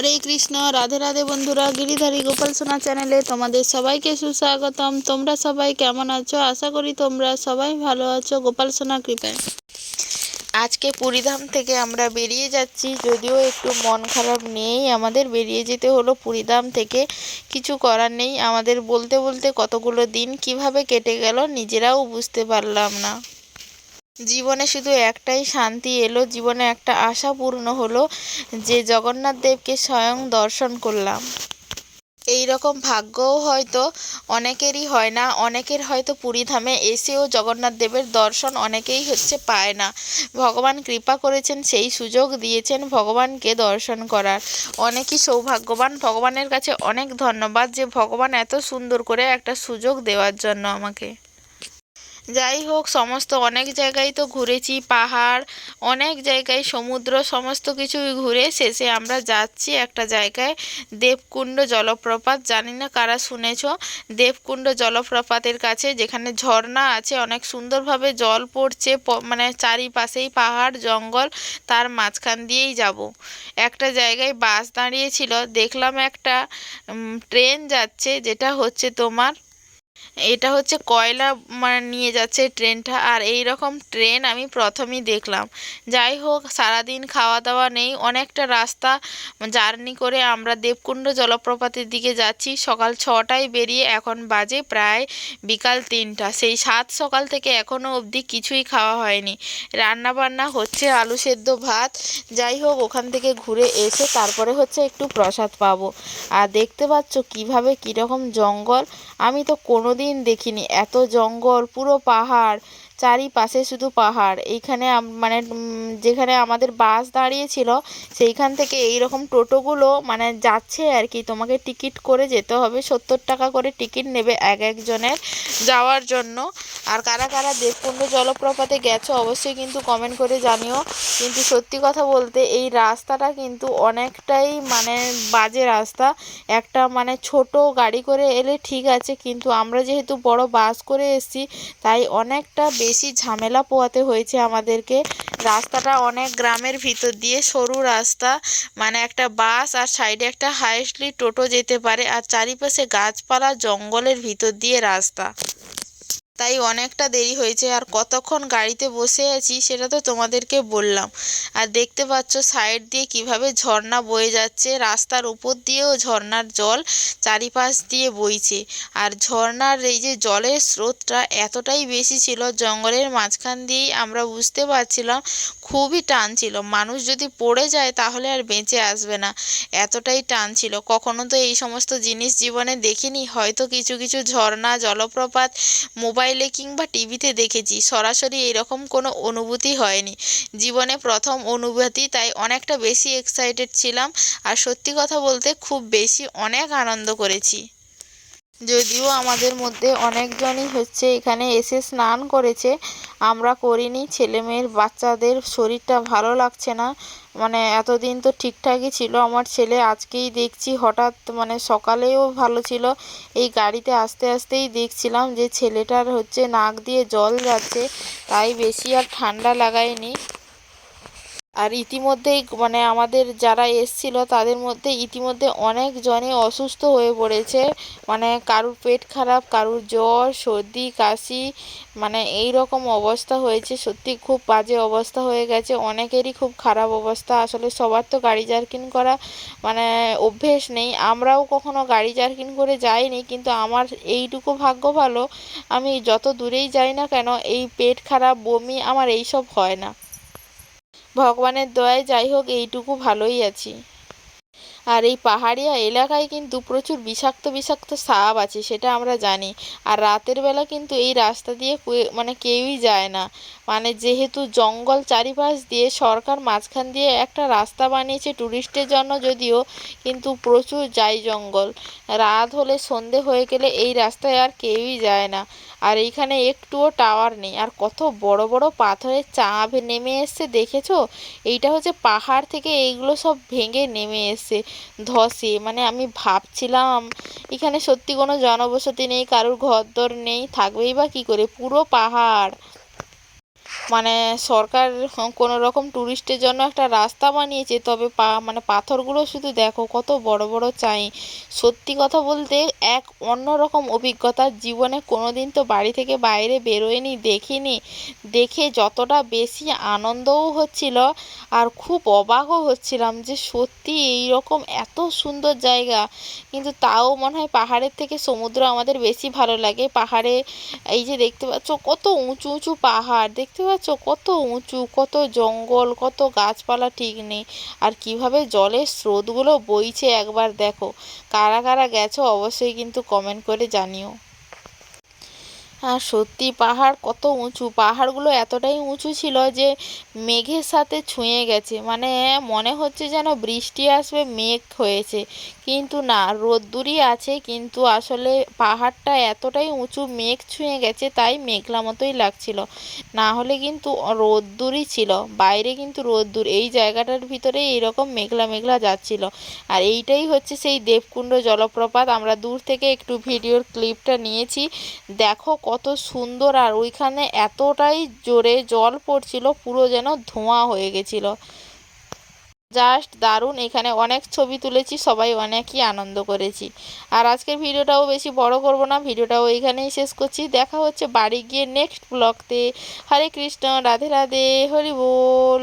হরে কৃষ্ণ, রাধে রাধে বন্ধুরা, গিরিধারী গোপাল সোনা চ্যানেলে তোমাদের সবাইকে সুস্বাগতম। তোমরা সবাই কেমন আছো? আশা করি তোমরা সবাই ভালো আছো, গোপাল সোনা কৃপায়। আজকে পুরীধাম থেকে আমরা বেরিয়ে যাচ্ছি, যদিও একটু মন খারাপ নিয়েই আমাদের বেরিয়ে যেতে হলো। পুরীধাম থেকে কিছু করার নেই, আমাদের বলতে বলতে কতগুলো দিন কীভাবে কেটে গেল নিজেরাও বুঝতে পারলাম না। জীবনে শুধু একটাই শান্তি এলো, জীবনে একটা আশা পূর্ণ হলো যে জগন্নাথ দেবকে স্বয়ং দর্শন করলাম। এই রকম ভাগ্যও হয়তো অনেকেরই হয় না, অনেকের হয়তো পুরীধামে এসেও জগন্নাথ দেবের দর্শন অনেকেই হচ্ছে পায় না। ভগবান কৃপা করেছেন, সেই সুযোগ দিয়েছেন ভগবানকে দর্শন করার। অনেকই সৌভাগ্যবান, ভগবানের কাছে অনেক ধন্যবাদ যে ভগবান এত সুন্দর করে একটা সুযোগ দেওয়ার জন্য আমাকে। যাই হোক, সমস্ত অনেক জায়গায় তো ঘুরেছি, পাহাড়, অনেক জায়গায় সমুদ্র, সমস্ত কিছু ঘুরে শেষে আমরা যাচ্ছি একটা জায়গায়, দেবকুণ্ড জলপ্রপাত। জানি না কারা শুনেছ, দেবকুণ্ড জলপ্রপাতের কাছে যেখানে ঝর্ণা আছে, অনেক সুন্দরভাবে জল পড়ছে মানে চারিপাশেই পাহাড়, জঙ্গল, তার মাঝখান দিয়েই যাব। একটা জায়গায় বাস দাঁড়িয়েছিল দেখলাম একটা ট্রেন যাচ্ছে, যেটা হচ্ছে তোমার এটা হচ্ছে কয়লা মানে নিয়ে যাচ্ছে ট্রেনটা। আর এই রকম ট্রেন আমি প্রথমেই দেখলাম। যাই হোক, সারাদিন খাওয়া দাওয়া নেই। অনেকটা রাস্তা জার্নি করে আমরা দেবকুণ্ড জলপ্রপাতের দিকে যাচ্ছি। সকাল ছটায় বেরিয়ে এখন বাজে প্রায় বিকাল তিনটা। সেই সাত সকাল থেকে এখনও অবধি কিছুই খাওয়া হয়নি। রান্না বান্না হচ্ছে আলু সেদ্ধ ভাত। যাই হোক, ওখান থেকে ঘুরে এসে তারপরে হচ্ছে একটু প্রসাদ পাবো। আর দেখতে পাচ্ছ কীভাবে কীরকম জঙ্গল। আমি তো কোনো দিন দেখিনি। এত জঙ্গল, পুরো পাহাড়, চারিপাশে শুধু পাহাড়। এইখানে মানে যেখানে আমাদের বাস দাঁড়িয়েছিল, সেইখান থেকে এই রকম টোটোগুলো মানে যাচ্ছে আর কি। তোমাকে টিকিট করে যেতে হবে। সত্তর টাকা করে টিকিট নেবে এক একজনের যাওয়ার জন্য। আর কারা কারা দেবকুণ্ড জলপ্রপাতে গেছো অবশ্যই কিন্তু কমেন্ট করে জানিও। কিন্তু সত্যি কথা বলতে এই রাস্তাটা কিন্তু অনেকটাই মানে বাজে রাস্তা। একটা মানে ছোট গাড়ি করে এলে ঠিক আছে, কিন্তু আমরা যেহেতু বড় বাস করে এসেছি, তাই অনেকটা বেশি ঝামেলা পোহাতে হয়েছে আমাদেরকে। রাস্তাটা অনেক গ্রামের ভিতর দিয়ে সরু রাস্তা মানে একটা বাস আর সাইডে একটা হাইস্টলি টোটো যেতে পারে, আর চারিপাশে গাছপালা জঙ্গলের ভিতর দিয়ে রাস্তা। তাই অনেকটা দেরি হয়েছে আর কতক্ষণ গাড়িতে বসে আছি সেটা তো তোমাদেরকে বললাম। আর দেখতে পাচ্ছ সাইড দিয়ে কীভাবে ঝর্ণা বয়ে যাচ্ছে। রাস্তার উপর দিয়েও ঝর্ণার জল চারিপাশ দিয়ে বইছে। আর ঝর্ণার এই যে জলের স্রোতটা এতটাই বেশি ছিল, জঙ্গলের মাঝখান দিয়েই আমরা বুঝতে পারছিলাম খুবই টান ছিল। মানুষ যদি পড়ে যায় তাহলে আর বেঁচে আসবে না। এতটাই টান ছিল। কখনো তো এই সমস্ত জিনিস জীবনে দেখিনি। হয়তো কিছু কিছু ঝর্ণা, জলপ্রপাত, মোবাইলে কিংবা টিভিতে দেখেছি, সরাসরি এরকম কোনো অনুভূতি হয়নি। জীবনে প্রথম অনুভূতি, তাই অনেকটা বেশি এক্সাইটেড ছিলাম। আর সত্যি কথা বলতে খুব বেশি অনেক আনন্দ করেছি। যদিও আমাদের মধ্যে অনেকজনই হচ্ছে এখানে এসে স্নান করেছে। আমরা করিনি ছেলে মেয়ের বাচ্চাদের শরীরটা ভালো লাগছে না। মানে এতদিন তো ঠিকঠাকই ছিল। আমার ছেলে আজকেই দেখছি হঠাৎ মানে সকালেও ভালো ছিল। এই গাড়িতে আস্তে আস্তেই দেখছিলাম যে ছেলেটার হচ্ছে নাক দিয়ে জল যাচ্ছে। তাই বেশি আর ঠান্ডা লাগায়নি। আর ইতিমধ্যেই মানে আমাদের যারা এসছিল তাদের মধ্যে ইতিমধ্যে অনেকজনই অসুস্থ হয়ে পড়েছে। মানে কারুর পেট খারাপ, কারুর জ্বর, সর্দি, কাশি মানে এই রকম অবস্থা হয়েছে। সত্যি খুব বাজে অবস্থা হয়ে গেছে। অনেকেরই খুব খারাপ অবস্থা। আসলে সবার তো গাড়ি জার্কিং করা মানে অভ্যেস নেই। আমরাও কখনো গাড়ি জার্কিং করে যাইনি, কিন্তু আমার এইটুকু ভাগ্য ভালো। আমি যত দূরেই যাই না কেন, এই পেট খারাপ, বমি আমার এইসব হয় না। ভগবানের দয়ায় যাই হোক, এইটুকু ভালোই আছি। আর এই পাহাড়িয়া এলাকায় কিন্তু প্রচুর বিষাক্ত বিষাক্ত সাপ আছে, সেটা আমরা জানি। আর রাতের বেলা কিন্তু এই রাস্তা দিয়ে মানে কেউই যায় না। মানে যেহেতু জঙ্গল চারিপাশ দিয়ে সরকার মাঝখান দিয়ে একটা রাস্তা বানিয়েছে ট্যুরিস্টের জন্য যদিও, কিন্তু প্রচুর যায় জঙ্গল। রাত হলে সন্ধে হয়ে গেলে এই রাস্তায় আর কেউই যায় না। আর এইখানে একটুও টাওয়ার নেই। আর কত বড় বড় পাথরের চাঁপ নেমে এসছে দেখেছ? এইটা হচ্ছে পাহাড় থেকে এইগুলো সব ভেঙে নেমে এসছে ধসে। মানে আমি ভাবছিলাম, এখানে সত্যি কোনো জনবসতি নেই, কারোর ঘরদোর নেই, থাকবেই বা কী করে? পুরো পাহাড়। মানে সরকার কোনো রকম ট্যুরিস্টের জন্য একটা রাস্তা বানিয়েছে, তবে পা মানে পাথরগুলো শুধু দেখো কত বড় বড় চাই। সত্যি কথা বলতে এক অন্যরকম অভিজ্ঞতা, জীবনে কোনো দিন তো বাড়ি থেকে বাইরে বেরোয়নি, দেখিনি। দেখে যতটা বেশি আনন্দও হচ্ছিল আর খুব অবাকও হচ্ছিলাম যে সত্যি এই রকম এত সুন্দর জায়গা। কিন্তু তাও মনে হয় পাহাড়ের থেকে সমুদ্র আমাদের বেশি ভালো লাগে। পাহাড়ে এই যে দেখতে পাচ্ছ কত উঁচু উঁচু পাহাড়। দেখতে পাচ্ছ কত উঁচু, কত জঙ্গল, কত গাছপালা ঠিক নেই। আর কীভাবে জলের স্রোতগুলো বইছে একবার দেখো। কারা কারা গেছো অবশ্যই কিন্তু কমেন্ট করে জানিও। আর সত্যি পাহাড় কত উঁচু। পাহাড়গুলো এতটাই উঁচু ছিল যে মেঘের সাথে ছুঁয়ে গেছে। মানে মনে হচ্ছে যেন বৃষ্টি আসবে, মেঘ হয়েছে। কিন্তু না, রোদ্দুরই আছে, কিন্তু আসলে পাহাড়টা এতটাই উঁচু, মেঘ ছুঁয়ে গেছে, তাই মেঘলা মতোই লাগছিল। না হলে কিন্তু রোদ্দুরই ছিল। বাইরে কিন্তু রোদ্দুর, এই জায়গাটার ভিতরে এইরকম মেঘলা মেঘলা যাচ্ছিল। আর এইটাই হচ্ছে সেই দেবকুণ্ড জলপ্রপাত। আমরা দূর থেকে একটু ভিডিওর ক্লিপটা নিয়েছি। দেখো কত সুন্দর, আর ওইখানে এতটাই জোরে জল পড়ছিল, পুরো যেন ধোঁয়া হয়ে গেছিল। জাস্ট দারুণ, এখানে অনেক ছবি তুলেছি, সবাই অনেকই আনন্দ করেছি। আর আজকের ভিডিওটাও বেশি বড় করব না, ভিডিওটাও এখানেই শেষ করছি। দেখা হচ্ছে বাড়ি গিয়ে নেক্সট ব্লগতে হরে কৃষ্ণ, রাধে রাধে, হরি বল।